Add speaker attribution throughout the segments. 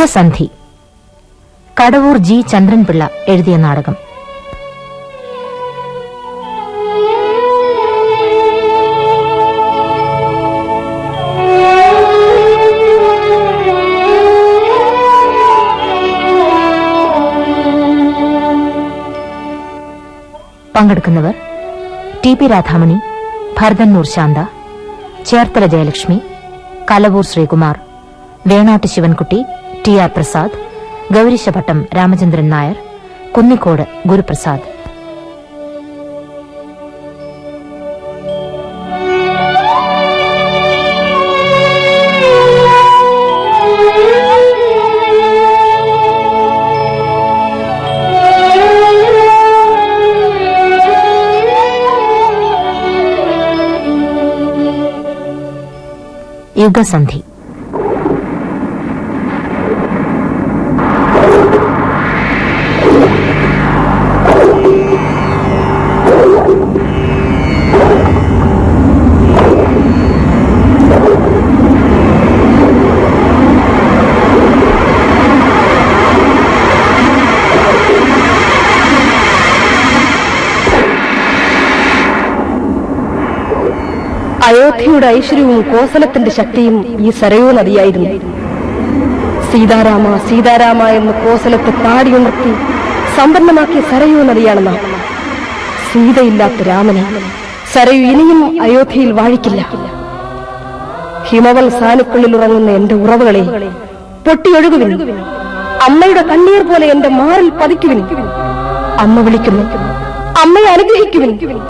Speaker 1: യുഗസന്ധി Kadavoor G. Chandran Pillai എഴുതിയ നാടകം. പങ്കെടുക്കുന്നവർ T. P. Radhamani Bharathannoor Shantha Cherthala Jayalakshmi Kalavoor Sreekumar Venattu Sivankutty T R Prasad Gowreeshapattom Ramachandran Nair Kunnicode Guruprasad. Yugasandhi.
Speaker 2: അയോധ്യയുടെ ഐശ്വര്യവും കോസലത്തിന്റെ ശക്തിയും ഈ സരയൂ നദിയായിരുന്നു. സീതാരാമ സീതാരാമ എന്ന് കോസലത്തെ പാടിയുണർത്തി സമ്പന്നമാക്കിയ സരയൂ നദിയാണ് നാം. സീതയില്ലാത്ത രാമനെ സരയു ഇനിയും അയോധ്യയിൽ വാഴിക്കില്ല. ഹിമവൽ സാനുക്കളിൽ ഉറങ്ങുന്ന എന്റെ ഉറവുകളെ പൊട്ടിയൊഴുകുവിൻ. അമ്മയുടെ കണ്ണീർ പോലെ എന്റെ മാറിൽ പതിക്കുവിൻ. അമ്മ വിളിക്കുന്നു. അമ്മയെ അനുഗ്രഹിക്കുവിൻ.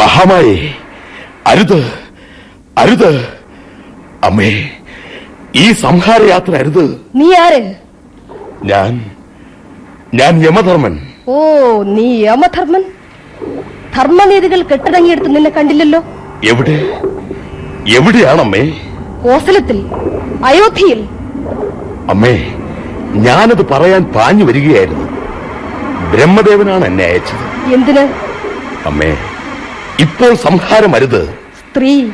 Speaker 3: മഹാമായേ അരുത് അരുത്. അമ്മേ ഈ സംഹാരയാത്ര അരുത്.
Speaker 2: നീ ആര്?
Speaker 3: ഞാൻ ഞാൻ യമധർമ്മൻ.
Speaker 2: ഓ നീ യമധർമ്മൻ? ധർമ്മനീതികൾ കെട്ടിടങ്ങിയെടുത്ത് നിന്നെ കണ്ടില്ലല്ലോ?
Speaker 3: എവിടെ? എവിടെയാണമ്മേ?
Speaker 2: കോസലത്തിൽ അയോധ്യയിൽ.
Speaker 3: അമ്മേ ഞാനത് പറയാൻ പാഞ്ഞു വരികയായിരുന്നു. ബ്രഹ്മദേവനാണ് എന്നെ അയച്ചത്.
Speaker 2: എന്തിന്?
Speaker 3: അമ്മേ ഇപ്പോൾ സംഹാരം അരുത്.
Speaker 2: സ്ത്രീ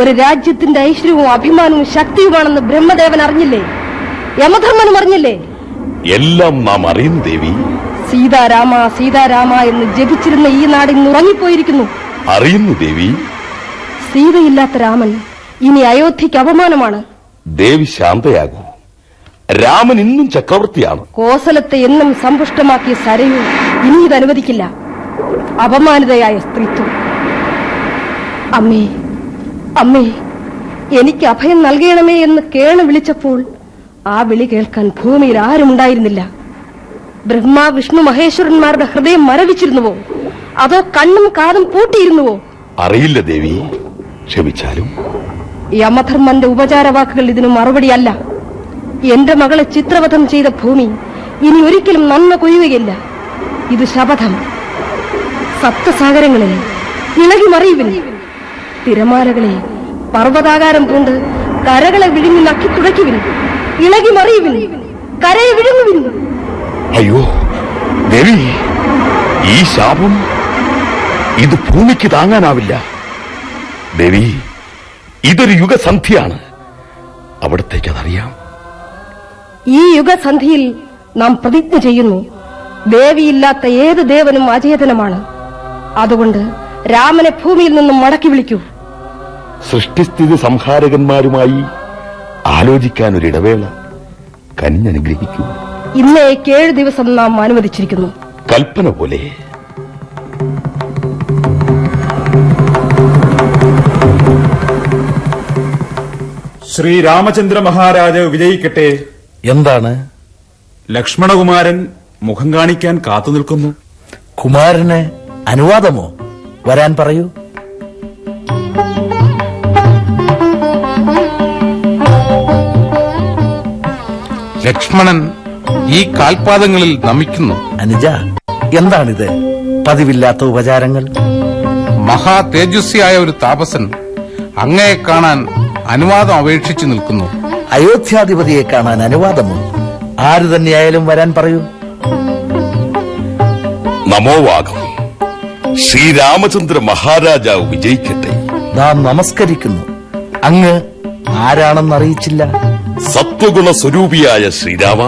Speaker 2: ഒരു രാജ്യത്തിന്റെ ഐശ്വര്യവും അഭിമാനവും ശക്തിയുമാണെന്ന് ബ്രഹ്മദേവൻ അറിഞ്ഞില്ലേ? യമധർമ്മനും അറിഞ്ഞില്ലേ
Speaker 3: എല്ലാം നാം അറിയുന്നു ദേവി.
Speaker 2: സീതാരാമ സീതാരാമ എന്ന് ജപിച്ചിരുന്ന ഈ നാട് ഇന്ന് ഉറങ്ങിപ്പോയിരിക്കുന്നു.
Speaker 3: അറിയുന്നു ദേവി.
Speaker 2: സീതയില്ലാത്ത രാമൻ ഇനി അയോധ്യക്ക് അപമാനമാണ്.
Speaker 3: ദേവി ശാന്തയാകൂ. രാമൻ ഇന്നും ചക്രവർത്തിയാണ്.
Speaker 2: കോസലത്തെ എന്നും സമ്പുഷ്ടമാക്കിയ സരയു ഇനി ഇത് അനുവദിക്കില്ല. അപമാനിതയായ സ്ത്രീത്വം. അമ്മേ അമ്മേ എനിക്ക് അഭയം നൽകണമേ എന്ന് കേണ വിളിച്ചപ്പോൾ ആ വിളി കേൾക്കാൻ ഭൂമിയിൽ ആരുമുണ്ടായിരുന്നില്ല. ബ്രഹ്മ വിഷ്ണു മഹേശ്വരന്മാരുടെ ഹൃദയം മരവിച്ചിരുന്നുവോ? അതോ കണ്ണും കാതും പൂട്ടിയിരുന്നുവോ?
Speaker 3: അറിയില്ല ദേവി. ക്ഷമിച്ചാലും.
Speaker 2: യമധർമ്മന്റെ ഉപചാരവാക്കുകൾ ഇതിനു മറുപടിയല്ല. എന്റെ മകളെ ചിത്രവധം ചെയ്ത ഭൂമി ഇനി ഒരിക്കലും നന്മ കൊയ്യുകയില്ല. ഇത് ശപഥം. സപ്തസാഗരങ്ങളിൽ ഇളകി മറിയുവിൻ തിരമാലകളെ പർവതാകാരം പൂണ്ട് കരകളെ വിഴുങ്ങി നക്കി തുടയ്ക്കുവിൻ ഇളകി മറിയുവിൻ. കരയെ വിഴുങ്ങുവിൻ.
Speaker 3: അയ്യോ ദേവി ഈ ശാപം ഇത് ഭൂമിക്ക് താങ്ങാനാവില്ല. ദേവി ഇതൊരു യുഗസന്ധിയാണ്. അവിടത്തേക്ക് അതറിയാം.
Speaker 2: ഈ യുഗസന്ധിയിൽ നാം പ്രതിജ്ഞ ചെയ്യുന്നു. ദേവിയില്ലാത്ത ഏത് ദേവനും അചേതനമാണ് അതുകൊണ്ട് രാമനെ ഭൂമിയിൽ നിന്നും മടക്കി വിളിക്കൂ.
Speaker 3: സൃഷ്ടിസ്ഥിതി സംഹാരകന്മാരുമായി ആലോചിക്കാൻ ഒരു ഇടവേള കനിഞ്ഞനുഗ്രഹിക്കൂ
Speaker 2: ഇന്നേക്ക് ഏഴ് ദിവസം നാം അനുവദിച്ചിരിക്കുന്നു.
Speaker 3: കൽപ്പന പോലെ.
Speaker 4: ശ്രീരാമചന്ദ്ര മഹാരാജാവ് വിജയിക്കട്ടെ.
Speaker 5: എന്താണ്?
Speaker 4: ലക്ഷ്മണകുമാരൻ മുഖം കാണിക്കാൻ കാത്തു നിൽക്കുന്നു
Speaker 5: കുമാരന് അനുവാദമോ? വരാൻ പറയൂ.
Speaker 6: ലക്ഷ്മണൻ ഈ കാൽപാദങ്ങളിൽ നമിക്കുന്നു.
Speaker 5: അനുജ എന്താണിത്? പതിവില്ലാത്ത ഉപചാരങ്ങൾ.
Speaker 6: മഹാ തേജസ്വിയായ ഒരു താപസൻ അങ്ങയെ കാണാൻ അനുവാദം അപേക്ഷിച്ചു നിൽക്കുന്നു.
Speaker 5: അയോധ്യാധിപതിയെ കാണാൻ അനുവാദമോ? ആര് തന്നെയായാലും വരാൻ പറയൂ.
Speaker 3: നമോവാകം ശ്രീരാമചന്ദ്ര മഹാരാജാവ് വിജയിക്കട്ടെ.
Speaker 5: നാം നമസ്കരിക്കുന്നു. അങ്ങ് ആരാണെന്ന് അറിയിച്ചില്ല.
Speaker 3: സത്വഗുണ സ്വരൂപിയായ ശ്രീരാമ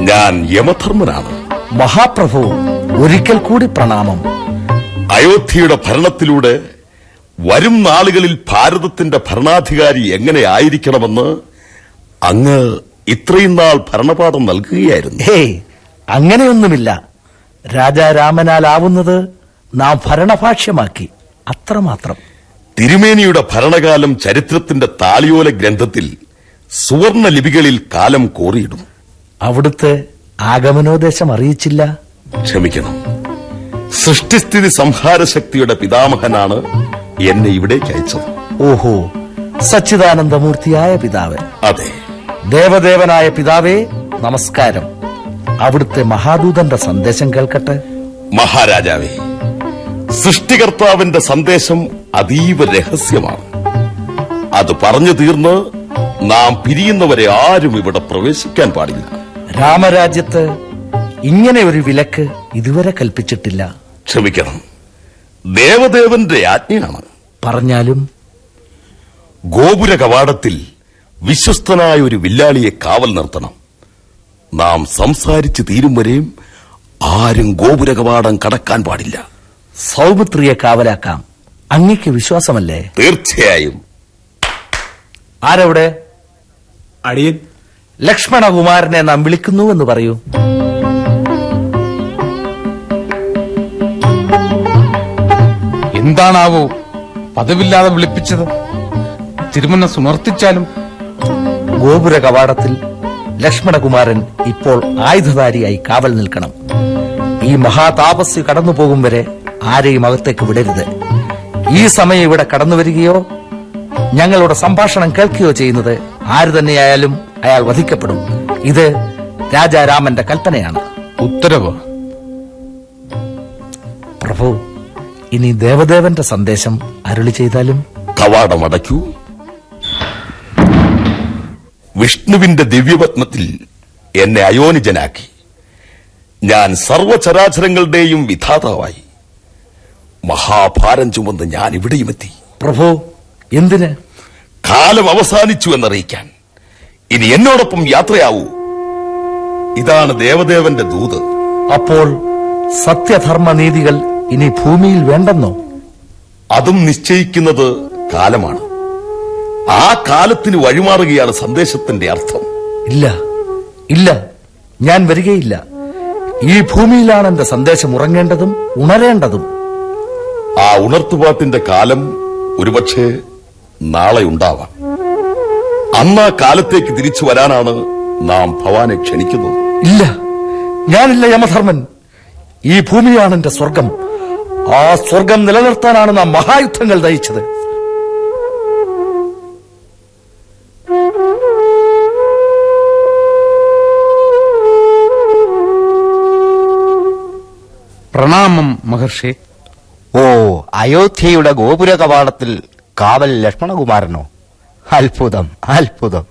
Speaker 3: ഞാൻ യമധർമ്മനാണ്.
Speaker 5: മഹാപ്രഭു ഒരിക്കൽ കൂടി പ്രണാമം.
Speaker 3: അയോധ്യയുടെ ഭരണത്തിലൂടെ വരും നാളുകളിൽ ഭാരതത്തിന്റെ ഭരണാധികാരി എങ്ങനെ ആയിരിക്കണമെന്ന് അങ്ങ് ഇത്രയും നാൾ ഭരണപാഠം നൽകുകയായിരുന്നു.
Speaker 5: ഹേ അങ്ങനെയൊന്നുമില്ല. രാജാരാമനാലാവുന്നത് നാം ഭരണഭാഷ്യമാക്കി. അത്രമാത്രം.
Speaker 3: തിരുമേനിയുടെ ഭരണകാലം ചരിത്രത്തിന്റെ താളിയോല ഗ്രന്ഥത്തിൽ സുവർണ ലിപികളിൽ കാലം കോറിയിടും.
Speaker 5: അവിടുത്തെ ആഗമനോദേശം അറിയിച്ചില്ല.
Speaker 3: ക്ഷമിക്കണം. സൃഷ്ടിസ്ഥിതി സംഹാരശക്തിയുടെ പിതാമഹനാണ് എന്നെ ഇവിടേക്ക് അയച്ചത്.
Speaker 5: ഓഹോ സച്ചിദാനന്ദമൂർത്തിയായ പിതാവ്.
Speaker 3: അതെ.
Speaker 5: ദേവദേവനായ പിതാവേ നമസ്കാരം. അവിടുത്തെ മഹാദൂതന്റെ സന്ദേശം കേൾക്കട്ടെ.
Speaker 3: മഹാരാജാവേ സൃഷ്ടികർത്താവിന്റെ സന്ദേശം അതീവ രഹസ്യമാണ്. അത് പറഞ്ഞു തീർന്ന് നാം പിരിയുന്നവരെ ആരും ഇവിടെ പ്രവേശിക്കാൻ പാടില്ല.
Speaker 5: രാമരാജ്യത്ത് ഇങ്ങനെ ഒരു വിലക്ക് ഇതുവരെ കൽപ്പിച്ചിട്ടില്ല.
Speaker 3: ക്ഷമിക്കണം. ദേവദേവന്റെ ആജ്ഞയാണ്.
Speaker 5: പറഞ്ഞാലും
Speaker 3: ഗോപുര കവാടത്തിൽ വിശ്വസ്തനായ ഒരു വില്ലാളിയെ കാവൽ നിർത്തണം. നാം സംസാരിച്ച് തീരും വരെയും ആരും ഗോപുര കവാടം കടക്കാൻ പാടില്ല.
Speaker 5: സൗമിത്രിയെ കാവലാക്കാം. അങ്ങയ്ക്ക് വിശ്വാസമല്ലേ?
Speaker 3: തീർച്ചയായും.
Speaker 5: ആരവിടെ?
Speaker 4: അടിയൻ
Speaker 5: ലക്ഷ്മണകുമാരനെ നാം വിളിക്കുന്നു എന്ന് പറയൂ.
Speaker 6: എന്താണാവോ പദവില്ലാതെ വിളിപ്പിച്ചത്? തിരുമന്ന സുമർത്തിച്ചാലും
Speaker 5: ഗോപുര കവാടത്തിൽ ലക്ഷ്മണകുമാരൻ ഇപ്പോൾ ആയുധധാരിയായി കാവൽ നിൽക്കണം. ഈ മഹാതാപസ് കടന്നു പോകും വരെ ആരെയും അകത്തേക്ക് വിടരുത്. ഈ സമയം ഇവിടെ കടന്നു വരികയോ ഞങ്ങളുടെ സംഭാഷണം കേൾക്കുകയോ ചെയ്യുന്നത് ആര് തന്നെയായാലും അയാൾ വധിക്കപ്പെടും. ഇത് രാജാരാമന്റെ കൽപ്പനയാണ്.
Speaker 6: ഉത്തരവ്.
Speaker 5: പ്രഭു ഇനി ദേവദേവന്റെ സന്ദേശം അരുളി ചെയ്താലും?
Speaker 3: കവാടം അടയ്ക്കൂ. വിഷ്ണുവിന്റെ ദിവ്യപത്നത്തിൽ എന്നെ അയോനിജനാക്കി. ഞാൻ സർവചരാചരങ്ങളുടെയും വിധാതാവായി. മഹാഭാരം ചുമന്ന് ഞാൻ ഇവിടെയുമെത്തി.
Speaker 5: പ്രഭോ എന്തിന്?
Speaker 3: കാലം അവസാനിച്ചു എന്നറിയിക്കാൻ. ഇനി എന്നോടൊപ്പം യാത്രയാവൂ. ഇതാണ് ദേവദേവന്റെ ദൂത്.
Speaker 5: അപ്പോൾ സത്യധർമ്മ നീതികൾ ഇനി ഭൂമിയിൽ വേണ്ടെന്നോ?
Speaker 3: അതും നിശ്ചയിക്കുന്നത് കാലമാണ്. ആ കാലത്തിന് വഴിമാറുകയാണ് സന്ദേശത്തിന്റെ അർത്ഥം.
Speaker 5: ഇല്ല ഇല്ല ഞാൻ വരികയില്ല. ഈ ഭൂമിയിലാണ് എന്റെ സന്ദേശം ഉറങ്ങേണ്ടതും ഉണരേണ്ടതും.
Speaker 3: ആ ഉണർത്തുപാട്ടിന്റെ കാലം ഒരുപക്ഷെ നാളെ ഉണ്ടാവാം. അന്ന് ആ കാലത്തേക്ക് തിരിച്ചു വരാനാണ് നാം ഭവാനെ ക്ഷണിക്കുന്നത്.
Speaker 5: ഇല്ല ഞാനില്ല യമധർമ്മൻ. ഈ ഭൂമിയാണ് എന്റെ സ്വർഗം. ആ സ്വർഗം നിലനിർത്താനാണ് നാം മഹായുദ്ധങ്ങൾ നയിച്ചത്.
Speaker 6: പ്രണാമം മഹർഷി.
Speaker 7: ഓ അയോധ്യയുടെ ഗോപുര കവാടത്തിൽ കാവൽ ലക്ഷ്മണകുമാരനോ? അത്ഭുതം അത്ഭുതം.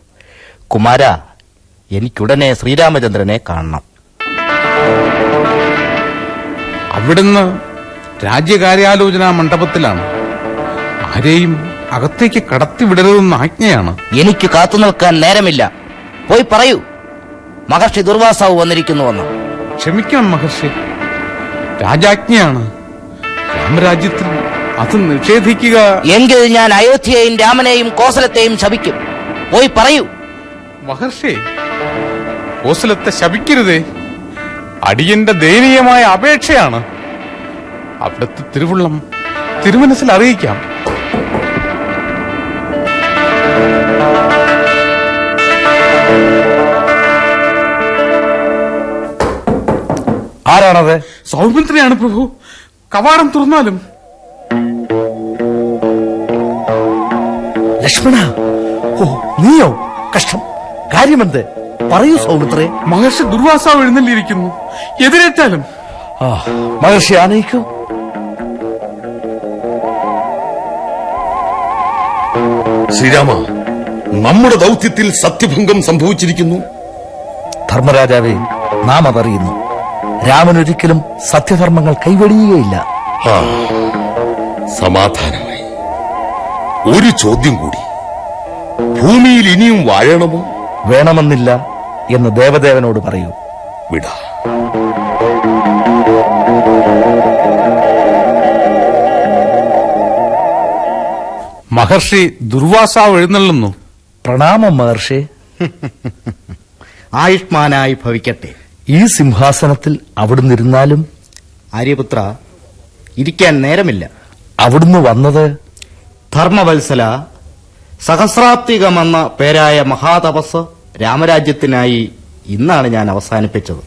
Speaker 7: കുമാര എനിക്കുടനെ ശ്രീരാമചന്ദ്രനെ കാണണം.
Speaker 6: അവിടുന്ന് രാജ്യകാര്യാലോചനാ മണ്ഡപത്തിലാണ്. ആരെയും അകത്തേക്ക് കടത്തിവിടരുതെന്ന് ആജ്ഞയാണ്.
Speaker 7: എനിക്ക് കാത്തു നിൽക്കാൻ നേരമില്ല. പോയി പറയൂ. മഹർഷി ദുർവാസാവ് വന്നിരിക്കുന്നുവെന്ന്.
Speaker 6: ക്ഷമിക്കണം മഹർഷി. രാജാജ്ഞയാണ്. രാമരാജ്യത്തിൽ അത് നിഷേധിക്കുക.
Speaker 7: എങ്കിൽ ഞാൻ അയോധ്യയെയും രാമനെയും കോസലത്തെയും ശപിക്കും. പോയി പറയൂ.
Speaker 6: മഹർഷി കോസലത്തെ ശപിക്കരുതേ. അടിയന്റെ ദയനീയമായ അപേക്ഷയാണ്. അവിടുത്തെ തിരുവുള്ളം തിരുമനസിൽ അറിയിക്കാം.
Speaker 5: ആരാണത്?
Speaker 6: സൗമിത്രിയാണ് പ്രഭു. കവാടം തുറന്നാലും
Speaker 5: ലക്ഷ്മണ ഓ നീയോ? കഷ്ടം. കാര്യമെന്ത്? പറയൂ സൗമിത്രേ.
Speaker 6: മഹർഷി ദുർവാസാവ് എഴുന്നള്ളിയിരിക്കുന്നു. എതിരേറ്റാലും?
Speaker 5: ആ മഹർഷി ആനയിക്കൂ.
Speaker 3: ശ്രീരാമ നമ്മുടെ ദൗത്യത്തിൽ സത്യഭംഗം സംഭവിച്ചിരിക്കുന്നു.
Speaker 5: ധർമ്മരാജാവേ നാം അതറിയുന്നു. രാമൻ ഒരിക്കലും സത്യധർമ്മങ്ങൾ കൈവെടിയുകയില്ല.
Speaker 3: സമാധാനം. ഒരു ചോദ്യം കൂടി. ഭൂമിയിൽ ഇനിയും വാഴണമോ?
Speaker 5: വേണമെന്നില്ല എന്ന് ദേവദേവനോട് പറയൂ.
Speaker 3: വിടാ.
Speaker 6: മഹർഷി ദുർവാസാവ് എഴുന്നള്ളുന്നു.
Speaker 5: പ്രണാമം മഹർഷി.
Speaker 8: ആയുഷ്മാനായി ഭവിക്കട്ടെ.
Speaker 5: ഈ സിംഹാസനത്തിൽ അവിടുന്ന് ഇരുന്നാലും
Speaker 8: ആര്യപുത്ര ഇരിക്കാൻ നേരമില്ല.
Speaker 5: അവിടുന്ന് വന്നത്
Speaker 8: ധർമ്മവത്സല സഹസ്രാബ്ദികമെന്ന പേരായ മഹാതപസ് രാമരാജ്യത്തിനായി ഇന്നാണ് ഞാൻ അവസാനിപ്പിച്ചത്.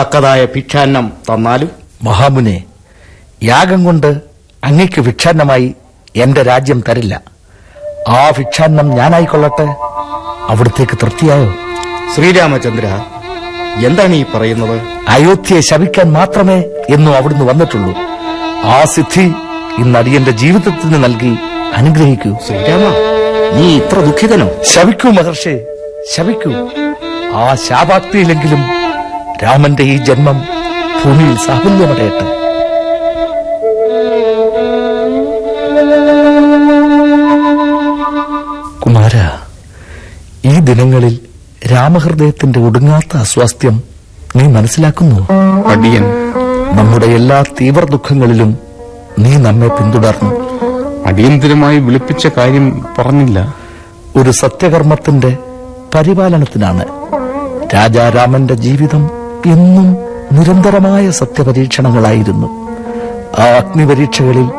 Speaker 8: തക്കതായ ഭിക്ഷാന്നം തന്നാലും
Speaker 5: മഹാമുനെ യാഗം കൊണ്ട് അങ്ങയ്ക്ക് ഭിക്ഷാന്നമായി എന്റെ രാജ്യം തരില്ല. ആ ഭിക്ഷാന്നം ഞാനായിക്കൊള്ളട്ടെ? അവിടത്തേക്ക് തൃപ്തിയായോ?
Speaker 8: ശ്രീരാമചന്ദ്ര എന്താണ് ഈ പറയുന്നത്?
Speaker 5: അയോധ്യയെ ശപിക്കാൻ മാത്രമേ എന്നും അവിടുന്ന് വന്നിട്ടുള്ളൂ. ആ സിദ്ധി ഇന്ന് അടിയന്റെ ജീവിതത്തിന് നൽകി അനുഗ്രഹിക്കൂ.
Speaker 8: ശ്രീരാമ നീ ഇത്ര ദുഃഖിതനോ?
Speaker 5: ശവിക്കൂ മഹർഷി ശവിക്കൂ. ആ ശാപാക്തിയിലെങ്കിലും രാമന്റെ ഈ ജന്മം ഭൂമിയിൽ സാഫല്യമടയട്ടെ. കുമാര ഈ ദിനങ്ങളിൽ രാമഹൃദയത്തിന്റെ ഒടുങ്ങാത്ത അസ്വാസ്ഥ്യം നീ മനസ്സിലാക്കുന്നു?
Speaker 6: അടിയൻ
Speaker 5: നമ്മുടെ എല്ലാ തീവ്ര ദുഃഖങ്ങളിലും നീ നമ്മെ പിന്തുടർന്നു.
Speaker 6: അടിയന്തിരമായി വിളിപ്പിച്ച കാര്യം പറഞ്ഞില്ല.
Speaker 5: ഒരു സത്യകർമ്മത്തിന്റെ പരിപാലനത്തിനാണ് രാജാരാമന്റെ ജീവിതം എന്നും നിരന്തരമായ സത്യപരീക്ഷണങ്ങളായിരുന്നു. ആ അഗ്നിപരീക്ഷകളിൽ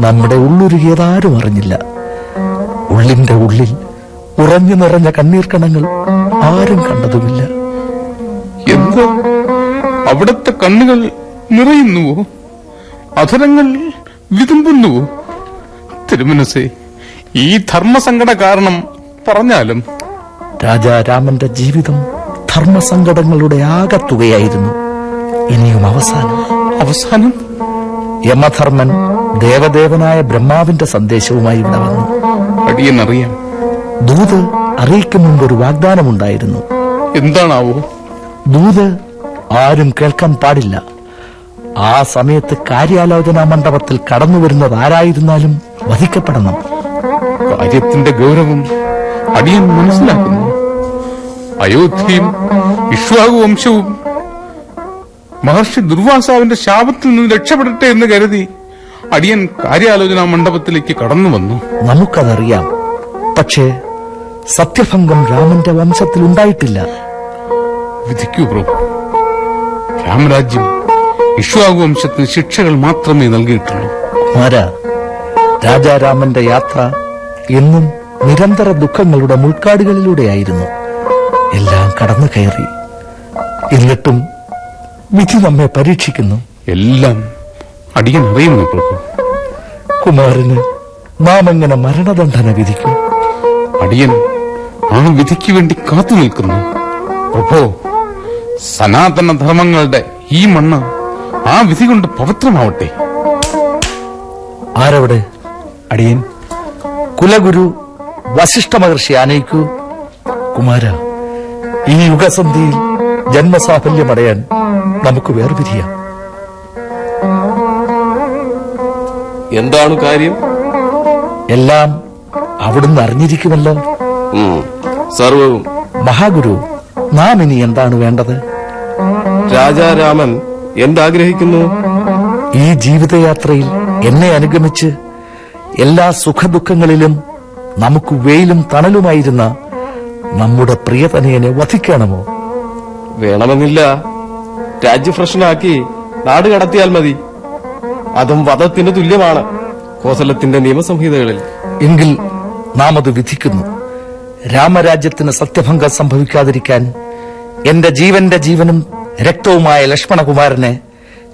Speaker 5: നമ്മുടെ ഉള്ളുരുകിയതാരും അറിഞ്ഞില്ല. ഉള്ളിന്റെ ഉള്ളിൽ ഉറഞ്ഞു നിറഞ്ഞ കണ്ണീർ കണങ്ങൾ ആരും കണ്ടതുമില്ല.
Speaker 6: എന്താ? അവിടത്തെ കണ്ണുകൾ നിറയുന്നുവോ? അധരങ്ങൾ വിതുമ്പുന്നുവോ? തിരുമനസേ ഈ ധർമ്മസങ്കട കാരണം പറഞ്ഞാലും.
Speaker 5: രാജാ രാമന്റെ ജീവിതം ധർമ്മസങ്കടങ്ങളുടെ ആകത്തുകയായിരുന്നു. ഇനിയും അവസാനം.
Speaker 6: അവസാനം?
Speaker 5: യമധർമ്മൻ ദേവദേവനായ ബ്രഹ്മാവിന്റെ സന്ദേശവുമായി ഇവിടെ വന്നു.
Speaker 6: അടിയൻ അറിയാം
Speaker 5: ദൂത് അറിയിക്കും മുമ്പ് ഒരു വാഗ്ദാനമുണ്ടായിരുന്നു.
Speaker 6: എന്താണാവോ?
Speaker 5: ദൂത് ആരും കേൾക്കാൻ പാടില്ല. ആ സമയത്ത് കാര്യാലോചനാ മണ്ഡപത്തിൽ കടന്നു വരുന്നത് ആരായിരുന്നാലും വധിക്കപ്പെടണം.
Speaker 6: കാര്യത്തിന്റെ ഗൗരവം അടിയൻ മനസ്സിലാക്കുന്നു. അയോധ്യയും ഇഷ്വാഹു വംശവും മഹർഷി ദുർവാസാവിന്റെ ശാപത്തിൽ നിന്ന് രക്ഷപ്പെടട്ടെ എന്ന് കരുതി അടിയൻ കാര്യാലോചനാ മണ്ഡപത്തിലേക്ക് കടന്നു വന്നു.
Speaker 5: നമുക്കതറിയാം. പക്ഷേ സത്യഭംഗം രാമന്റെ വംശത്തിൽ ഉണ്ടായിട്ടില്ല.
Speaker 6: വിധിക്കൂ പ്രഭു. രാമരാജ്യം ഇക്ഷ്വാകു വംശത്തിന് ശിക്ഷകൾ മാത്രമേ നൽകിയിട്ടുള്ളൂ.
Speaker 5: ആരാ? രാജാരാമന്റെ യാത്ര എന്നും നിരന്തര ദുഃഖങ്ങളുടെ മുൾക്കാടുകളിലൂടെയായിരുന്നു. എല്ലാം കടന്നു കയറി. എന്നിട്ടും വിധി നമ്മെ പരീക്ഷിക്കുന്നു.
Speaker 6: എല്ലാം അടിയൻ അറിയുന്നു പ്രഭു.
Speaker 5: കുമാരന് നാം എങ്ങനെ മരണദണ്ഡന വിധിക്കും?
Speaker 6: അടിയൻ ആ വിധിക്ക് വേണ്ടി കാത്തു നിൽക്കുന്നു. പ്രഭോ സനാതന ധർമ്മങ്ങളുടെ ഈ മണ്ണ് ആ വിധി കൊണ്ട് പവിത്രമാവട്ടെ.
Speaker 5: ആരവിടെ?
Speaker 6: അടിയൻ.
Speaker 5: കുലഗുരു വശിഷ്ഠ മഹർഷി ആനയിക്കൂ. കുമാര ഈ യുഗസന്ധിയിൽ ജന്മസാഫല്യമടയാൻ നമുക്ക് വേർപിരിയാം.
Speaker 3: എന്താണ് കാര്യം?
Speaker 5: എല്ലാം അവിടുന്ന് അറിഞ്ഞിരിക്കുമല്ലോ.
Speaker 3: സർവവും.
Speaker 5: മഹാഗുരു നാം ഇനി എന്താണ് വേണ്ടത്?
Speaker 3: രാജാരാമൻ എന്താഗ്രഹിക്കുന്നു?
Speaker 5: ഈ ജീവിതയാത്രയിൽ എന്നെ അനുഗമിച്ച് എല്ലാ സുഖദുഃഖങ്ങളിലും നമുക്ക് വെയിലും തണലുമായിരുന്ന നമ്മുടെ പ്രിയതനയനെ വധിക്കണമോ?
Speaker 9: വേണമെന്നില്ല. രാജ്യഭ്രഷ്ടനാക്കി നാട് കടത്തിയാൽ മതി. അതും വധത്തിന് തുല്യമാണ് കോസലത്തിന്റെ നിയമസംഹിതകളിൽ.
Speaker 5: എങ്കിൽ നാം അത് വിധിക്കുന്നു. രാമരാജ്യത്തിന് സത്യഭംഗം സംഭവിക്കാതിരിക്കാൻ എന്റെ ജീവന്റെ ജീവനും രക്തവുമായ ലക്ഷ്മണകുമാരനെ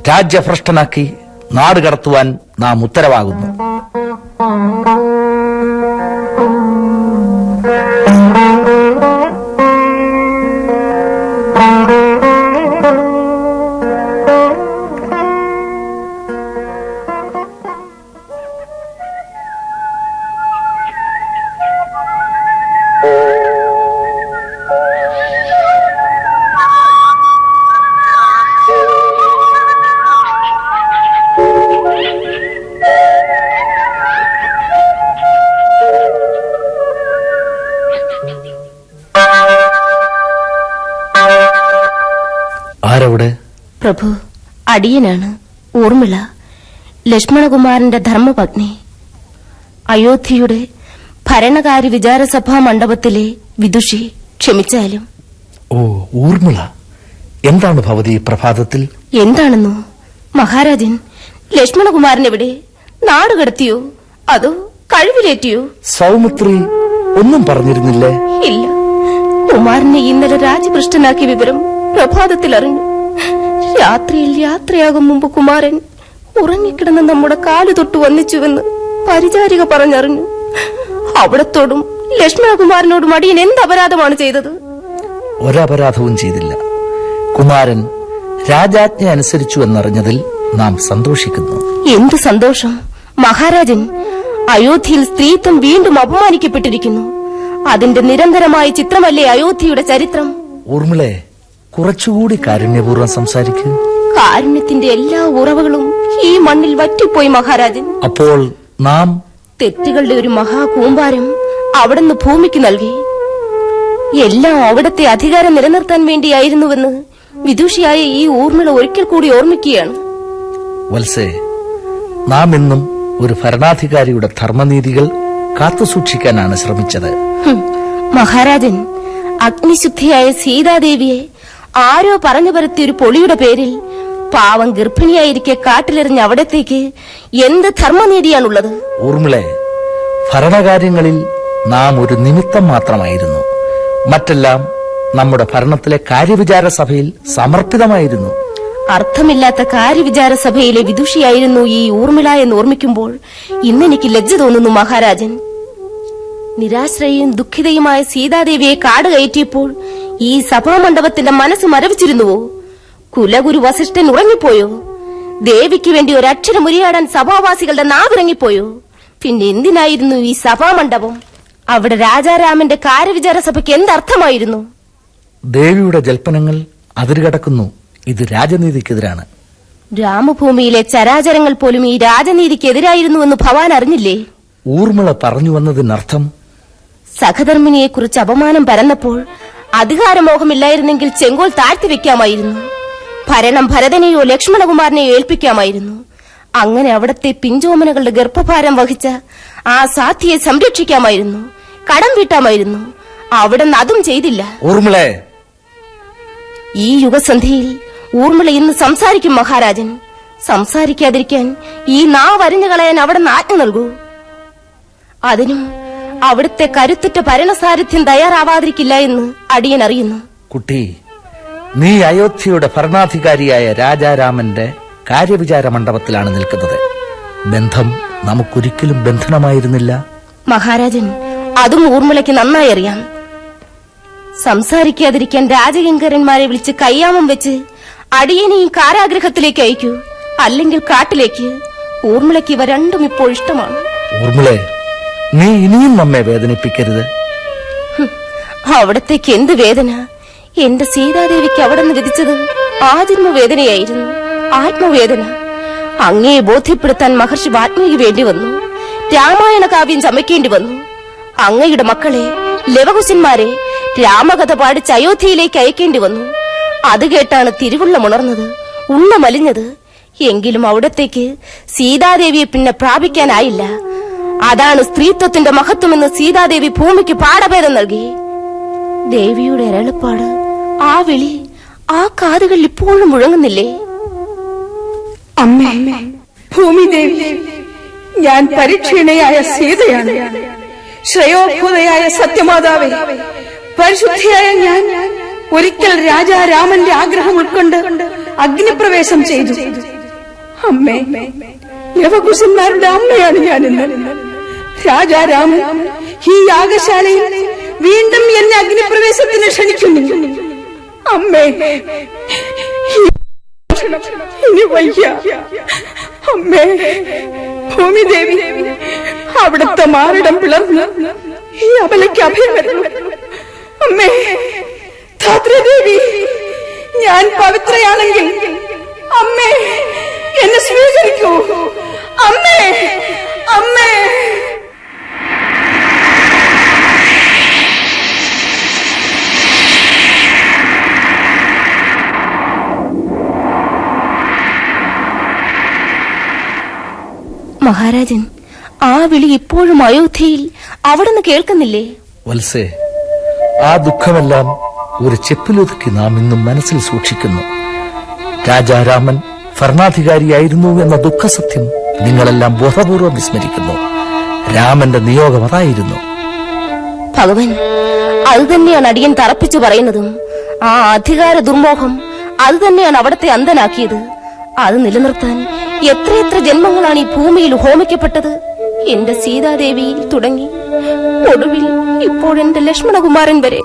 Speaker 5: രാജ്യഭ്രഷ്ടനാക്കി നാട് കടത്തുവാൻ നാം ഉത്തരവാകുന്നു.
Speaker 10: അടിയനാണ്. ഊർമിള. ലക്ഷ്മണകുമാരന്റെ ധർമ്മപത്നി. അയോധ്യയുടെ ഭരണകാര്യ വിചാരസഭാ മണ്ഡപത്തിലെ വിദുഷി ക്ഷമിച്ചാലും.
Speaker 5: ഓ ഊർമിള. എന്താണ് ഭവതി പ്രഭാതത്തിൽ?
Speaker 10: എന്താണെന്നോ? മഹാരാജൻ ലക്ഷ്മണകുമാരൻ എവിടെ? നാടുകടത്തിയോ അതോ കഴിവിലേറ്റിയോ?
Speaker 5: സൗമിത്രി ഒന്നും പറഞ്ഞിരുന്നില്ലേ?
Speaker 10: ഇല്ല. കുമാരനെ ഇന്നലെ രാജഭൃഷ്ടനാക്കിയ വിവരം പ്രഭാതത്തിൽ അറിഞ്ഞു. രാത്രിയിൽ യാത്രയാകും മുമ്പ് കുമാരൻ. ഉറങ്ങിക്കിടന്ന് നമ്മുടെ കാലു തൊട്ട് വന്നിച്ചുവെന്ന് പരിചാരിക പറഞ്ഞറിഞ്ഞു. അവിടത്തോടും ലക്ഷ്മണകുമാരനോടും അടിയൻ എന്ത് അപരാധമാണ് ചെയ്തത്?
Speaker 5: ഒരപരാധവും ചെയ്തില്ല. കുമാരൻ രാജാജ്ഞ അനുസരിച്ചു എന്നറിഞ്ഞതിൽ നാം സന്തോഷിക്കുന്നു.
Speaker 10: എന്ത് സന്തോഷം? മഹാരാജൻ അയോധ്യയിൽ സ്ത്രീത്വം വീണ്ടും അപമാനിക്കപ്പെട്ടിരിക്കുന്നു. അതിന്റെ നിരന്തരമായ ചിത്രമല്ലേ അയോധ്യയുടെ ചരിത്രം?
Speaker 5: ഊർമിളെ കുറച്ചുകൂടി കാരുണ്യപൂർവം സംസാരിക്കൂ.
Speaker 10: കാരുണ്യത്തിന്റെ എല്ലാ ഉറവുകളും ഈ മണ്ണിൽ വറ്റിപ്പോയി മഹാരാജൻ.
Speaker 5: അപ്പോൾ നാം
Speaker 10: തെറ്റുകളുടെ ഒരു മഹാകൂമ്പാരം അവിടുന്ന് ഭൂമിക്ക് നൽകി. എല്ലാം അവിടത്തെ അധികാരം നിലനിർത്താൻ വേണ്ടിയായിരുന്നുവെന്ന് വിദുഷിയായ ഈ ഊർമിള ഒരിക്കൽ കൂടി ഓർമ്മിക്കുകയാണ്.
Speaker 5: വത്സേ നാം ഇന്നും ഒരു ഭരണാധികാരിയുടെ ധർമ്മനീതികൾ കാത്തുസൂക്ഷിക്കാനാണ് ശ്രമിച്ചത്.
Speaker 10: മഹാരാജൻ അഗ്നിശുദ്ധിയായ സീതാദേവിയെ ആരോ പറഞ്ഞു വരുത്തിയ ഒരു പൊളിയുടെ പേരിൽ പാവം ഗർഭിണിയായിരിക്കെ കാട്ടിലെറിഞ്ഞ അവിടത്തേക്ക് എന്ത് ധർമ്മനീതിയാണുള്ളത്
Speaker 5: ഊർമിളെ ഭരണകാര്യങ്ങളിൽ നാം ഒരു നിമിത്തം മാത്രമായിരുന്നു. മറ്റെല്ലാം നമ്മുടെ ഭരണത്തിലെ കാര്യവിചാര സഭയിൽ സമർപ്പിതമായിരുന്നു.
Speaker 10: അർത്ഥമില്ലാത്ത കാര്യവിചാര സഭയിലെ വിദുഷിയായിരുന്നു ഈ ഊർമിള എന്ന് ഓർമ്മിക്കുമ്പോൾ ഇന്നെനിക്ക് ലജ്ജ തോന്നുന്നു മഹാരാജൻ. നിരാശ്രയും ദുഃഖിതയുമായ സീതാദേവിയെ കാട് കയറ്റിയപ്പോൾ ഈ സഭാമണ്ഡപത്തിന്റെ മനസ്സ് മരവിച്ചിരുന്നുവോ? കുലഗുരു വസിഷ്ഠൻ ഉറങ്ങിപ്പോയോ? ദേവിക്ക് വേണ്ടി ഒരക്ഷരം ഉരിയാടാൻ സഭാവാസികളുടെ നാവിറങ്ങിപ്പോയോ? പിന്നെ എന്തിനായിരുന്നു ഈ സഭാമണ്ഡപം? അവിടെ രാജാരാമന്റെ കാര്യവിചാര സഭയ്ക്ക് എന്തർത്ഥമായിരുന്നു?
Speaker 5: ദേവിയുടെ ജൽപ്പനങ്ങൾ അതിരുകടക്കുന്നു. ഇത് രാജനീതിക്കെതിരാണ്.
Speaker 10: രാമഭൂമിയിലെ ചരാചരങ്ങൾ പോലും ഈ രാജനീതിക്കെതിരായിരുന്നുവെന്ന് ഭവാൻ അറിഞ്ഞില്ലേ?
Speaker 5: ഊർമിള പറഞ്ഞു വന്നതിനർത്ഥം
Speaker 10: സഹധർമ്മിണിയെക്കുറിച്ച് അപമാനം പരന്നപ്പോൾ അധികാരമോഹമില്ലായിരുന്നെങ്കിൽ ചെങ്കോൽ താഴ്ത്തി വെക്കാമായിരുന്നു. ഭരണം ഭരതനെയോ ലക്ഷ്മണകുമാരനെയോ ഏൽപ്പിക്കാമായിരുന്നു. അങ്ങനെ അവിടത്തെ പിഞ്ചോമനകളുടെ ഗർഭഭാരം വഹിച്ച ആ സാധ്യയെ സംരക്ഷിക്കാമായിരുന്നു. കടം വീട്ടാമായിരുന്നു. അവിടെ അതും ചെയ്തില്ല.
Speaker 5: ഊർമിളെ.
Speaker 10: ഈ യുഗസന്ധിയിൽ ഊർമിള ഇന്ന് സംസാരിക്കും മഹാരാജൻ. സംസാരിക്കാതിരിക്കാൻ ഈ നാവരിഞ്ഞു കളയാൻ അവിടെ ആജ്ഞ നൽകൂ. അതിനും അവിടുത്തെ കരുത്തുറ്റ ഭരണസാരഥ്യം തയ്യാറാവാതിരിക്കില്ല എന്ന് അടിയൻ അറിയുന്നു.
Speaker 5: കുട്ടി നീ അയോധ്യയുടെ ഭരണാധികാരിയായ രാജാരാമന്റെ കാര്യവിചാര മണ്ഡപത്തിലാണ് നിൽക്കുന്നത്. ബന്ധം നമുക്കൊരിക്കലും ബന്ധനമായിരുന്നില്ല.
Speaker 10: മഹാരാജൻ അതും ഊർമിളയ്ക്ക് നന്നായി അറിയാം. സംസാരിക്കാതിരിക്കാൻ രാജകിങ്കരന്മാരെ വിളിച്ച് കയ്യാമം വെച്ച് അടിയനെയും കാരാഗ്രഹത്തിലേക്ക് അയക്കൂ. അല്ലെങ്കിൽ കാട്ടിലേക്ക്. ഊർമിളയ്ക്ക് ഇവ രണ്ടും ഇപ്പോൾ ഇഷ്ടമാണ്.
Speaker 5: ഊർമിളെ നീ ഇനിയും നമ്മെ വേദനിപ്പിക്കരുത്.
Speaker 10: അവിടത്തേക്ക് എന്ത് വേദന? എന്റെ സീതാദേവിക്ക് അവിടെ നിന്ന് വിധിച്ചത് ആജന്മ വേദനയായിരുന്നു ആത്മവേദന. അങ്ങയെ ബോധ്യപ്പെടുത്താൻ മഹർഷി വാത്മീകി വേണ്ടി വന്നു. രാമായണ കാവ്യം ചമയ്ക്കേണ്ടി വന്നു. അങ്ങയുടെ മക്കളെ ലവകുശന്മാരെ രാമകഥ പാടിച്ച് അയോധ്യയിലേക്ക് അയക്കേണ്ടി വന്നു. അത് കേട്ടാണ് തിരുവുള്ളമുണർന്നത് ഉണ്ണ മലിഞ്ഞത് എങ്കിലും അവിടത്തേക്ക് സീതാദേവിയെ പിന്നെ പ്രാപിക്കാനായില്ല. അതാണ് സ്ത്രീത്വത്തിന്റെ മഹത്വമെന്ന് സീതാദേവി ഭൂമിക്ക് പാഠഭേദം നൽകി. ദേവിയുടെ അരളപ്പാട് ആ വിളി ആ കാതുകളിൽ ഇപ്പോഴും മുഴങ്ങുന്നില്ലേ?
Speaker 11: അമ്മേ ഞാൻ പരിക്ഷീണയായ സീതയാണ്. ശ്രേയോഭൂതയായ സത്യമാതാവേ പരിശുദ്ധിയായ ഞാൻ ഒരിക്കൽ രാജാ രാമന്റെ ആഗ്രഹം ഉൾക്കൊണ്ട് അഗ്നിപ്രവേശം ചെയ്തു. അമ്മേ യവകുശന്മാരുടെ അമ്മയാണ് ഞാൻ രാജാരാമൻ ഈ യാഗശാലയിൽ വീണ്ടും എന്നെ അഗ്നിപ്രവേശത്തിന് ക്ഷണിക്കുന്നു. അമ്മേ ഇനി വയ്യ. അമ്മേ ഭൂമിദേവി അവിടുത്തെ മാറിടം പിളർന്ന് ഈ അബലയ്ക്ക് അഭയം വരുന്നു. അമ്മേ ധാത്രിദേവി ഞാൻ പവിത്രയാണെങ്കിൽ അമ്മേ എന്നെ സ്വീകരിക്കൂ. അമ്മേ അമ്മേ.
Speaker 10: മഹാരാജൻ ആ വിളി ഇപ്പോഴും അയോധ്യയിൽ അവിടെ നിന്ന് കേൾക്കുന്നില്ലേ?
Speaker 5: വത്സേ ആ ദുഃഖമെല്ലാം ഒരു ചെപ്പിലൊതുക്കി നാം ഇന്നും മനസ്സിൽ സൂക്ഷിക്കുന്നു. രാജാരാമൻ ഭരണാധികാരിയായിരുന്നു എന്ന ദുഃഖസത്യം നിങ്ങളെല്ലാം ബോധപൂർവം വിസ്മരിക്കുന്നു. രാമന്റെ നിയോഗം അതായിരുന്നു.
Speaker 10: ഭഗവൻ അത് തന്നെയാണ് അടിയൻ തറപ്പിച്ചു പറയുന്നതും. ആ അധികാര ദുർമോഹം അത് തന്നെയാണ് അവിടത്തെ അന്തനാക്കിയത് അത് നിലനിർത്താൻ എത്രയെത്ര ജന്മങ്ങളാണ് ഈ ഭൂമിയിൽ ഹോമിക്കപ്പെട്ടത്? എന്റെ സീതാദേവിയിൽ തുടങ്ങി. ഒടുവിൽ ഇപ്പോഴെന്റെ ലക്ഷ്മണകുമാരൻ വരെ.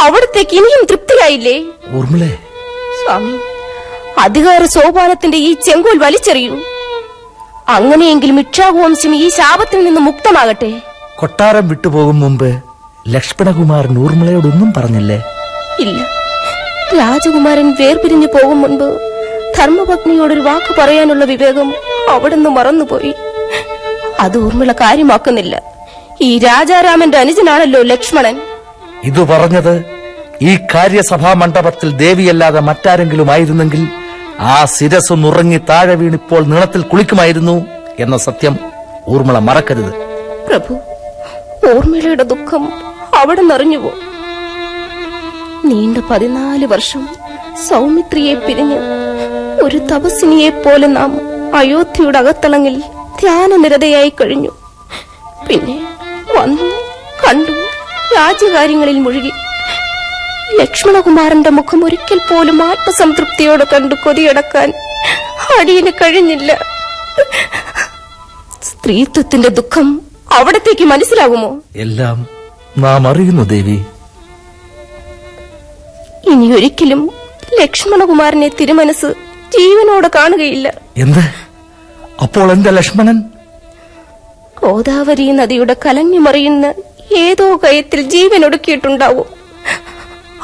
Speaker 10: അവിടത്തേക്ക് ഇനിയും തൃപ്തിയായില്ലേ?
Speaker 5: ഊർമിളേ.
Speaker 10: സ്വാമി അധികാര സോപാനത്തിന്റെ ഈ ചെങ്കോൽ വലിച്ചെറിയൂ. അങ്ങനെയെങ്കിലും ഇക്ഷാകുവംശം ഈ ശാപത്തിൽ നിന്ന് മുക്തമാകട്ടെ.
Speaker 5: കൊട്ടാരം വിട്ടുപോകും മുമ്പ് ലക്ഷ്മണകുമാരൻ ഊർമിളയോടൊന്നും പറഞ്ഞില്ലേ?
Speaker 10: ഇല്ല. രാജകുമാരൻ വേർപിരിഞ്ഞു പോകും മുൻപ് ധർമ്മപത്നിയോടൊരു വാക്ക് പറയാനുള്ള വിവേകം അവിടുന്ന് മറന്നുപോയി. അത് ഊർമിള കാര്യമാക്കുന്നില്ല. ഈ രാജാരാമന്റെ അനുജനാണല്ലോ ലക്ഷ്മണൻ.
Speaker 5: ഇത് പറഞ്ഞത് ഈ കാര്യസഭാ മണ്ഡപത്തിൽ ദേവിയല്ലാതെ മറ്റാരെങ്കിലും ആയിരുന്നെങ്കിൽ ആ ശിരസ് നുറങ്ങി താഴെ വീണിപ്പോൾ നീളത്തിൽ കുളിക്കുമായിരുന്നു എന്ന സത്യം ഊർമിള മറക്കരുത്.
Speaker 10: പ്രഭു ഊർമിളയുടെ ദുഃഖം അവിടെ നിറഞ്ഞുപോ നീണ്ട പതിനാല് വർഷം സൗമിത്രിയെ പിരിഞ്ഞ് ഒരു തപസ്സിനിയെ പോലെ നാം അയോധ്യയുടെ അകത്തളങ്ങിൽ ധ്യാനനിരതയായി കഴിഞ്ഞു. പിന്നെ വന്നു കണ്ടു രാജ്യകാര്യങ്ങളിൽ മുഴുകി. ലക്ഷ്മണകുമാരന്റെ മുഖം ഒരിക്കൽ പോലും ആത്മസംതൃപ്തിയോടെ കണ്ടു കൊതിയടക്കാൻ അടിയന് കഴിഞ്ഞില്ല. സ്ത്രീത്വത്തിന്റെ ദുഃഖം അവിടത്തേക്ക് മനസ്സിലാകുമോ?
Speaker 5: എല്ലാം നാം അറിയുന്നു ദേവി.
Speaker 10: ഇനി ഒരിക്കലും ലക്ഷ്മണകുമാരനെ തിരുമനസ് ജീവനോടെ കാണുകയില്ല.
Speaker 5: എന്ത്? അപ്പോൾ എന്റെ ലക്ഷ്മണൻ?
Speaker 10: ഗോദാവരി നദിയുടെ കലങ്ങി മറിയുന്ന ഏതോ കയത്തിൽ ജീവൻ ഒടുക്കിയിട്ടുണ്ടാവും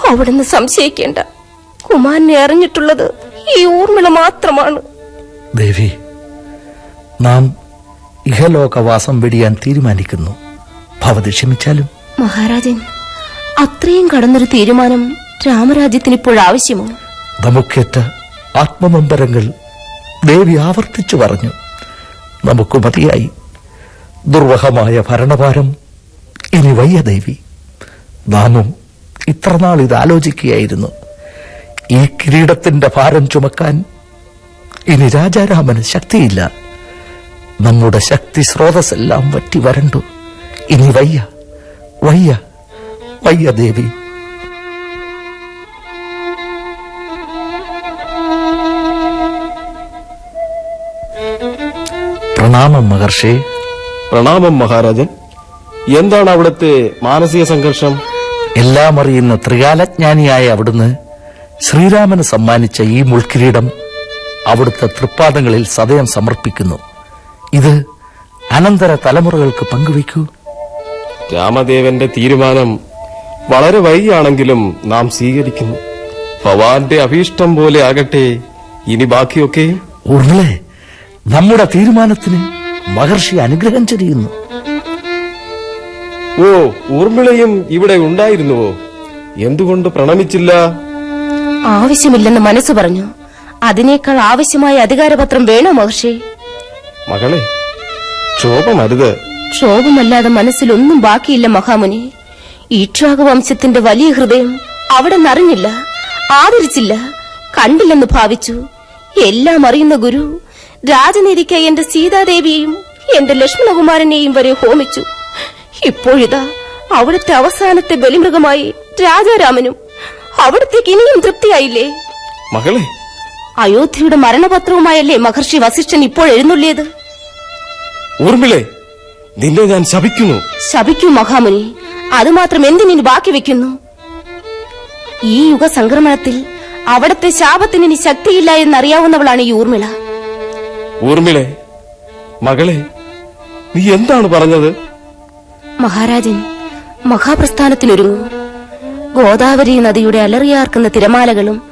Speaker 10: അവിടുന്ന് സംശയിക്കേണ്ട. കുമാരനെ അറിഞ്ഞിട്ടുള്ളത് ഈ ഊർമിള മാത്രമാണ്.
Speaker 5: ദേവി നാം ഇഹലോകവാസം വെടിയാൻ തീരുമാനിക്കുന്നു. ഭവതി ക്ഷമിച്ചാലും?
Speaker 10: മഹാരാജൻ അത്രയും കടന്നൊരു തീരുമാനം രാമരാജ്യത്തിന് ഇപ്പോഴാവശ്യമോ
Speaker 5: നമുക്കേറ്റ ആത്മനൊമ്പരങ്ങൾ ദേവി ആവർത്തിച്ചു പറഞ്ഞു. നമുക്ക് മതിയായി. ദുർവഹമായ ഭരണഭാരം ഇനി വയ്യ ദേവി. നാമും ഇത്രനാൾ ഇത് ആലോചിക്കുകയായിരുന്നു. ഈ കിരീടത്തിന്റെ ഭാരം ചുമക്കാൻ ഇനി രാജാരാമന് ശക്തിയില്ല. നമ്മുടെ ശക്തി സ്രോതസ്സെല്ലാം വറ്റി വരണ്ടു. ഇനി വയ്യ വയ്യ വയ്യ ദേവി. പ്രണാമം മഹർഷി.
Speaker 9: പ്രണാമം മഹാരാജൻ. എന്താണ് അവിടുത്തെ മാനസിക സംഘർഷം?
Speaker 5: എല്ലാം അറിയുന്ന ത്രികാലജ്ഞാനിയായ അവിടുന്ന് ശ്രീരാമന് സമ്മാനിച്ച ഈ മുൾക്കിരീടം അവിടുത്തെ തൃപ്പാദങ്ങളിൽ സദയം സമർപ്പിക്കുന്നു. ഇത് അനന്തര തലമുറകൾക്ക് പങ്കുവയ്ക്കൂ.
Speaker 9: രാമദേവന്റെ തീരുമാനം വളരെ വൈകിയാണെങ്കിലും നാം സ്വീകരിക്കുന്നു. ഭവാന്റെ അഭീഷ്ടം പോലെ ആകട്ടെ ഇനി ബാക്കിയൊക്കെ.
Speaker 5: ഉർളെ നമ്മുടെ തീരുമാനത്തിന് മഹർഷി അനുഗ്രഹം ചൊരിയുന്നു.
Speaker 9: ഓ ഊർമിളയും ഇവിടെ ഉണ്ടായിരുന്നുവോ? എന്തുകൊണ്ട് പ്രണമിച്ചില്ല?
Speaker 10: ആവശ്യമില്ലെന്ന് മനസ്സ് പറഞ്ഞു. അതിനേക്കാൾ ആവശ്യമായ അധികാരപത്രം വേണോ മഹർഷി?
Speaker 9: മകളെ ക്ഷോഭമരുത്.
Speaker 10: ക്ഷോഭമല്ലാതെ മനസ്സിലൊന്നും ബാക്കിയില്ല മഹാമുനി. ഈക്ഷാക വംശത്തിന്റെ വലിയ ഹൃദയം അവിടെ നിറഞ്ഞില്ല ആദരിച്ചില്ല കണ്ടില്ലെന്ന് ഭാവിച്ചു. എല്ലാം അറിയുന്ന ഗുരു രാജനീതിക്കായി എന്റെ സീതാദേവിയെയും എന്റെ ലക്ഷ്മണകുമാരനെയും വരെ ഹോമിച്ചു. ഇപ്പോഴിതാ അവിടുത്തെ അവസാനത്തെ ബലിമൃഗമായി രാജാരാമനും അവിടത്തേക്ക് ഇനിയും തൃപ്തിയായില്ലേ?
Speaker 9: മകളെ.
Speaker 10: അയോധ്യയുടെ മരണപത്രവുമായല്ലേ മഹർഷി വസിഷ്ഠൻ ഇപ്പോൾ എഴുന്നള്ളിയത്?
Speaker 9: ഊർമിളെ നിന്നെ ഞാൻ ശപിക്കുന്നു.
Speaker 10: ശപിക്കൂ മഹാമുനി. അതുമാത്രം എന്തിനു ബാക്കി വെക്കുന്നു? ഈ യുഗ സംക്രമണത്തിൽ അവിടത്തെ ശാപത്തിന് ഇനി ശക്തിയില്ല എന്നറിയാവുന്നവളാണ് ഈ ഊർമിള
Speaker 9: ഊർമിളെ മകളെ നീ എന്താണ് പറഞ്ഞത്?
Speaker 10: മഹാരാജൻ മഹാപ്രസ്ഥാനത്തിനൊരുങ്ങൂ ഗോദാവരി നദിയുടെ അലറിയാർക്കുന്ന തിരമാലകളും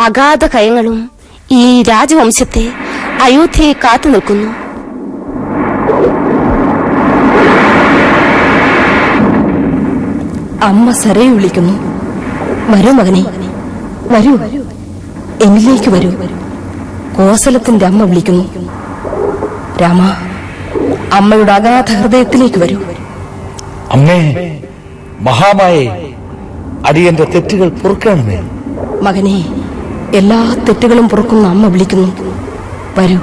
Speaker 10: അഗാധ കയങ്ങളും ഈ രാജവംശത്തെ അയോധ്യയെ കാത്തു നിൽക്കുന്നു.
Speaker 11: അമ്മ സരയെ വിളിക്കുന്നു. വരൂ മകനെ. വരൂ. എന്നിലേക്ക് വരൂ. കോസലത്തിന്റെ അമ്മ വിളിക്കുന്നു. രാമ
Speaker 2: അമ്മയുടെ അഗാധ ഹൃദയത്തിലേക്ക് വരൂ.
Speaker 5: അമ്മേ മഹാമായെ അടിയന്റെ തെറ്റുകൾ പൊറുക്കണമേ.
Speaker 2: മകനെ എല്ലാ തെറ്റുകളും പൊറുക്കുന്ന അമ്മ വിളിക്കുന്നു. വരൂ.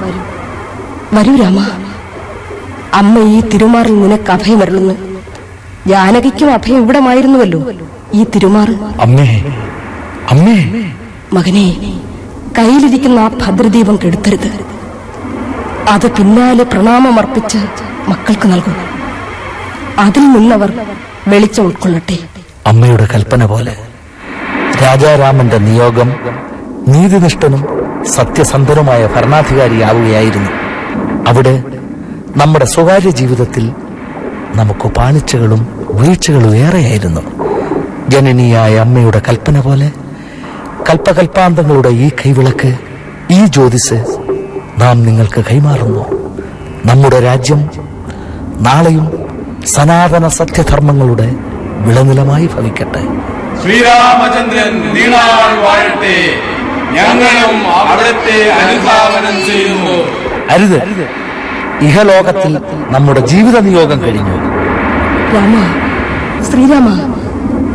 Speaker 2: വരൂ രാമ. അമ്മ ഈ തിരുമാറിൽ നിനക്ക് അഭയം അഭയമരുളുന്നു ജാനകിക്കും അഭയം ഇവിടമായിരുന്നുവല്ലോ ഈ തിരുമാറ്.
Speaker 5: അമ്മേ അമ്മേ.
Speaker 2: മകനെ കയ്യിലിരിക്കുന്ന ആ ഭദ്രദീപം കെടുത്തരുത്. അത് പിന്നാലെ പ്രണാമമർപ്പിച്ച് മക്കൾക്ക് നൽകും. അതിൽ നിന്നവർ വെളിച്ചം ഉൾക്കൊള്ളട്ടെ.
Speaker 5: അമ്മയുടെ കൽപ്പന പോലെ രാജാരാമന്റെ നിയോഗം നീതിനിഷ്ഠനും സത്യസന്ധനുമായ ഭരണാധികാരിയാവുകയായിരുന്നു. അവിടെ നമ്മുടെ സ്വകാര്യ ജീവിതത്തിൽ നമുക്ക് പാളിച്ചകളും വീഴ്ചകളും ഏറെയായിരുന്നു. ജനനിയായ അമ്മയുടെ കൽപ്പന പോലെ കൽപ്പകൽപ്പാന്തങ്ങളുടെ ഈ കൈവിളക്ക് ഈ ജ്യോതിസ് നാം നിങ്ങൾക്ക് കൈമാറുന്നു. നമ്മുടെ രാജ്യം നാളെയും സനാതന സത്യധർമ്മങ്ങളുടെ വിളനിലമായി ഭവിക്കട്ടെ.
Speaker 9: ശ്രീരാമചന്ദ്രൻ വാഴട്ടെ. ഞങ്ങളും അവിടത്തെ അനുഭാവനം ചെയ്യുന്നു.
Speaker 5: അരുത്. ഇഹലോകത്തിൽ നമ്മുടെ ജീവിത നിയോഗം കഴിഞ്ഞു.
Speaker 2: രാമ ശ്രീരാമ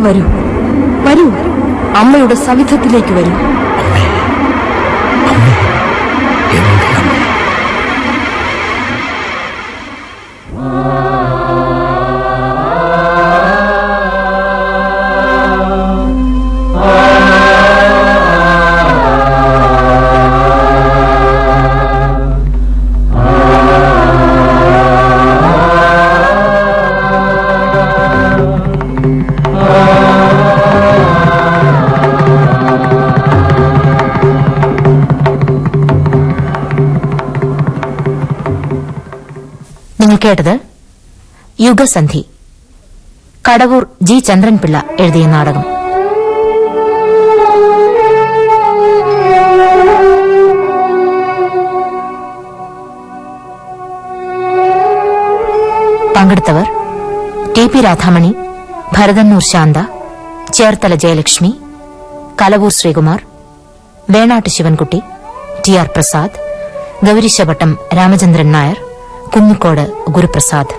Speaker 2: വരൂ. വരൂ. അമ്മയുടെ സവിധത്തിലേക്ക് വരൂ.
Speaker 1: കേട്ടത് യുഗസന്ധി. കടവൂർ ജി. ചന്ദ്രൻപിള്ള എഴുതിയ നാടകം. പങ്കെടുത്തവർ T. P. Radhamani Bharathannoor Shantha Cherthala Jayalakshmi Kalavoor Sreekumar Venattu Sivankutty T. R. Prasad Gowreeshapattom Ramachandran Nair Kunnicode Guruprasad.